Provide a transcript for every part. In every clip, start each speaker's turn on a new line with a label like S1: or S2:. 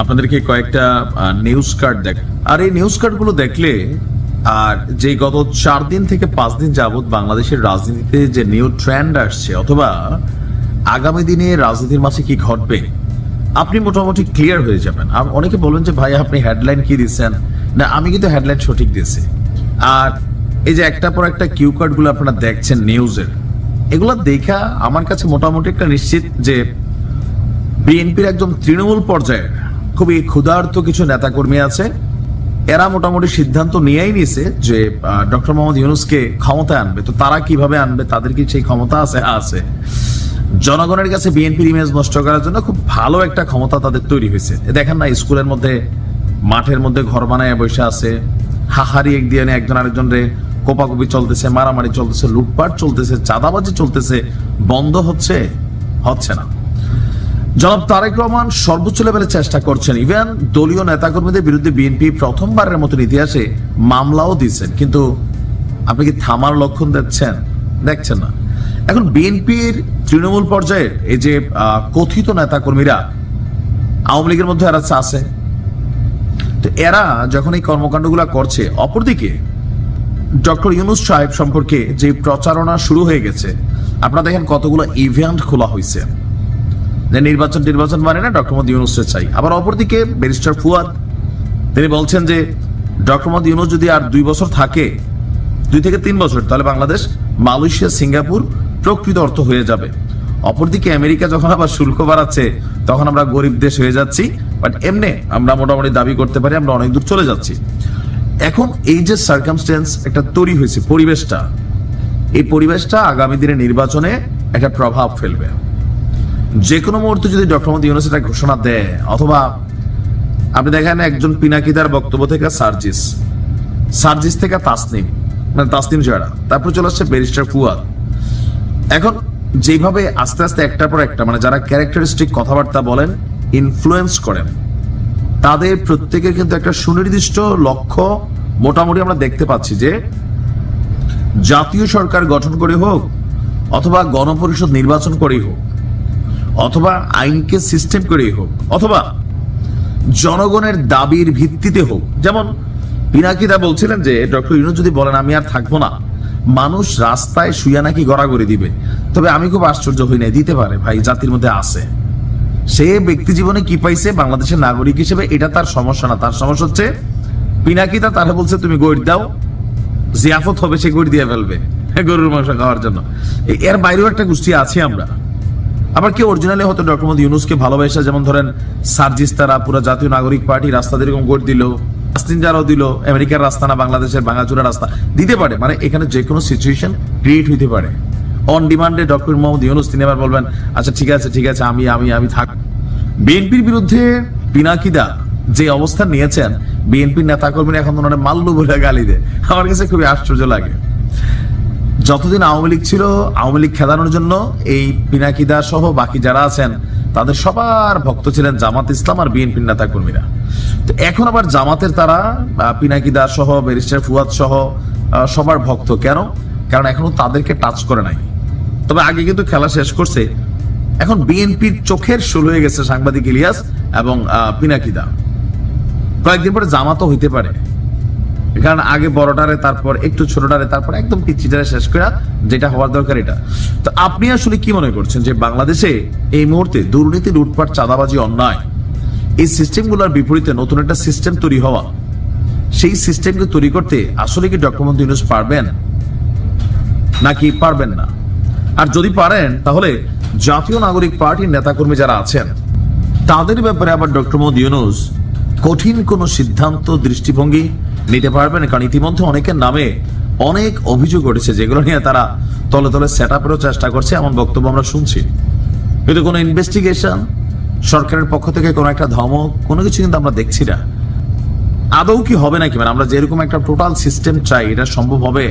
S1: আপনাদেরকে কয়েকটা news card দেখ। আর এই নিউজ কার্ডগুলো দেখলে, আর যে গত চার দিন থেকে পাঁচ দিন যাবত বাংলাদেশের রাজনীতিতে যে নিউ ট্রেন্ড আসছে, অথবা আগামী দিনে রাজনীতির মাঝে কি ঘটবে, আপনি মোটামুটি ক্লিয়ার হয়ে যাবেন। আর অনেকে বলবেন যে, ভাই, আপনি হেডলাইন কি দিচ্ছেন? না, আমি কিন্তু হেডলাইন সঠিক দিয়েছি। আর এই যে একটা পর একটা কিউ কার্ডগুলো আপনারা দেখছেন নিউজের এগুলো দেখা আমার কাছে মোটামুটি একটা নিশ্চিত যে বিএনপির একদম তৃণমূল পর্যায়ের খুবই ক্ষুধার্ত কিছু নেতাকর্মী আছে। এরা মোটামুটি সিদ্ধান্ত নিয়েই নিছে যে ডক্টর মোহাম্মদ ইউনুসকে ক্ষমতায় আনবে। তো তারা কীভাবে আনবে? তাদের কি সেই ক্ষমতা আছে? আছে। জনগণের কাছে বিএনপির ইমেজ নষ্ট করার জন্য খুব ভালো একটা ক্ষমতা তাদের তৈরি হয়েছে। দেখেন না, স্কুলের মধ্যে, মাঠের মধ্যে ঘর বানায় বসে আছে। হাহারি এক দিয়ে একজন আরেকজন রে কোপাকুপি চলতেছে, মারামারি চলতেছে, লুটপাট চলতেছে, চাঁদাবাজি চলতেছে। বন্ধ হচ্ছে? হচ্ছে না। জনাব তারেক রহমান সর্বোচ্চ লেভেলে চেষ্টা করছেন। ইভেন দলীয় নেতাকর্মীদের বিরুদ্ধে বিএনপি প্রথমবারের মতন ইতিহাসে মামলাও দিচ্ছেন কিন্তু আপনি কি থামার লক্ষণ দেখছেন? দেখছেন না। এখন বিএনপির তৃণমূল পর্যায়ের এই যে কথিত নেতাকর্মীরা আওয়ামী লীগের মধ্যে এরা আছে। তো এরা যখন এই কর্মকাণ্ডগুলো করছে, অপরদিকে ডক্টর ইউনুস সাহেব সম্পর্কে যে প্রচারণা শুরু হয়ে গেছে, আপনারা দেখেন কতগুলো ইভেন্ট খোলা হয়েছে যে নির্বাচন নির্বাচন মানে না ডক্টর মোহাম্মদ ইউনুসকে চাই। আবার অপরদিকে ব্যারিস্টার ফুয়াদ, তিনি বলছেন যে ডক্টর মোহাম্মদ ইউনুস যদি আর দুই বছর থাকে, দুই থেকে তিন বছর, তাহলে বাংলাদেশ, মালয়েশিয়া, সিঙ্গাপুর প্রকৃত অর্থ হয়ে যাবে। অপরদিকে আমেরিকা যখন আবার শুল্ক বাড়াচ্ছে, তখন আমরা গরিব দেশ হয়ে যাচ্ছি বাট এমনি আমরা মোটামুটি দাবি করতে পারি, আমরা অনেক দূর চলে যাচ্ছি। এখন এই যে সার্কামস্টেন্স একটা তৈরি হয়েছে পরিবেশটা, এই পরিবেশটা আগামী দিনে নির্বাচনে একটা প্রভাব ফেলবে। যে কোনো মুহূর্তে যদি ডক্টর মোহাম্মদ ইউনুস এটা ঘোষণা দেয়, অথবা আপনি দেখেন একজন পিনাকিদার বক্তব্য থেকে সার্জিস। সার্জিস থেকে তাসনিম মানে তাসনিম জয়রা। তারপর চলে আসছে ব্যারিস্টার ফুয়াদ। এখন যেভাবে আস্তে আস্তে একটার পর একটা মানে যারা ক্যারেক্টারিস্টিক কথাবার্তা বলেন ইনফ্লুয়েন্স করেন, তাদের প্রত্যেকের কিন্তু একটা সুনির্দিষ্ট লক্ষ্য মোটামুটি আমরা দেখতে পাচ্ছি যে, জাতীয় সরকার গঠন করে হোক, অথবা গণপরিষদ নির্বাচন করেই হোক অথবা আইনকে সিস্টেম করেই হোক, অথবা জনগণের দাবির ভিত্তিতে হোক। যেমন পিনাকিদা বলছিলেন যে, ডক্টর ইউনুস যদি বলেন, আমি আর থাকব না। মানুষ রাস্তায় শুয়ে নাকি গড়াগড়ি দিবে। তবে আমি খুব আশ্চর্য হই নাই দিতে পারে, ভাই, জাতির মধ্যে আছে। সে ব্যক্তি জীবনে কি পাইছে? বাংলাদেশের নাগরিক হিসেবে এটা তার সমস্যা না। তার সমস্যা হচ্ছে, পিনাকিদা তারা বলছে, তুমি গড়ি দাও। জিয়াফত হবে, সে গড়ি দিয়ে ফেলবে গরুর মাংস খাওয়ার জন্য। এর বাইরেও একটা গোষ্ঠী আছে আমরা। আবার কেউ অরিজিনালি হয়তো ডক্টর মোহাম্মদ ইউনুসকে ভালোবাসা? যেমন ধরেন, সার্জিস তারা পুরো জাতীয় নাগরিক পার্টি রাস্তা এরকম ভোট দিল আস্তিন যারাও দিল, আমেরিকার রাস্তা না বাংলাদেশের ভাঙাচুরা রাস্তা, দিতে পারে। মানে এখানে যে কোনো সিচুয়েশন ক্রিয়েট হইতে পারে। অন ডিমান্ডে ডক্টর মোহাম্মদ ইউনুস, তিনি আবার বলবেন আচ্ছা ঠিক আছে ঠিক আছে, আমি আমি আমি থাক বিএনপির বিরুদ্ধে পিনাকিদা যে অবস্থান নিয়েছেন, বিএনপির নেতাকর্মীরা এখন ওনারা মাল্লু বলে গালি দেয়। আমার কাছে খুবই আশ্চর্য লাগে। যতদিন আওয়ামী লীগ ছিল, আওয়ামী লীগ খেদানোর জন্য এই পিনাকিদা সহ বাকি যারা আছেন, তাদের সবার ভক্ত ছিলেন জামাত ইসলাম আর বিএনপির নেতা কর্মীরা তো এখন আবার জামাতের তারা পিনাকিদা সহ, ব্যারিস্টার ফুয়াদ সহ সবার ভক্ত। কেন? কারণ এখনও তাদেরকে টাচ করে নাই। তবে আগে কিন্তু খেলা শেষ করছে। এখন বিএনপির চোখের শুরু হয়ে গেছে সাংবাদিক ইলিয়াস এবং পিনাকিদা। কয়েকদিন পরে জামাতও হইতে পারে। কারণ আগে বড়টারে, তারপর একটু ছোটটারে, তারপর একদম পিচ্ছিটারে শেষ করা যেটা হওয়ার দরকার এটা। তো আপনি আসলে কি মনে করছেন যে বাংলাদেশে এই মুহূর্তে দুর্নীতি, লুটপাট, চাঁদাবাজি, অন্যায়, এই সিস্টেমগুলোর বিপরীতে নতুন একটা সিস্টেম তৈরি হওয়া, সেই সিস্টেমকে তৈরি করতে আসলে কি ডক্টর মোহাম্মদ ইউনুস পারবেন? নাকি পারবেন না? আর যদি পারেন, তাহলে জাতীয় নাগরিক পার্টির নেতাকর্মী যারা আছেন, তাদের ব্যাপারে আবার ডক্টর মোহাম্মদ ইউনুস কঠিন কোনো সিদ্ধান্ত, দৃষ্টিভঙ্গি নিতে পারবেন, কারণ ইতিমধ্যে অনেকের নামে অনেক অভিযোগ উঠেছে যেগুলো নিয়ে তারা তলে তলে সেট আপেরও চেষ্টা করছে, এমন বক্তব্য আমরা শুনছি। কিন্তু কোনো ইনভেস্টিগেশন সরকারের পক্ষ থেকে কোনো একটা ধমক, কোনো কিছু কিন্তু আমরা দেখছি না। আদৌ কি হবে নাকি? মানে আমরা যেরকম একটা টোটাল সিস্টেম চাই, এটা সম্ভব হবে?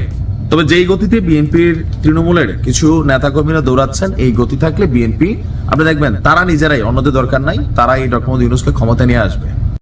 S1: তবে যেই গতিতে বিএনপির তৃণমূলের কিছু নেতাকর্মীরা দৌড়াচ্ছেন, এই গতি থাকলে বিএনপি, আপনি দেখবেন, তারা নিজেরাই, অন্যদের দরকার নাই তারা এই ডক্টর ইউনুসকে ক্ষমতা নিয়ে আসবে।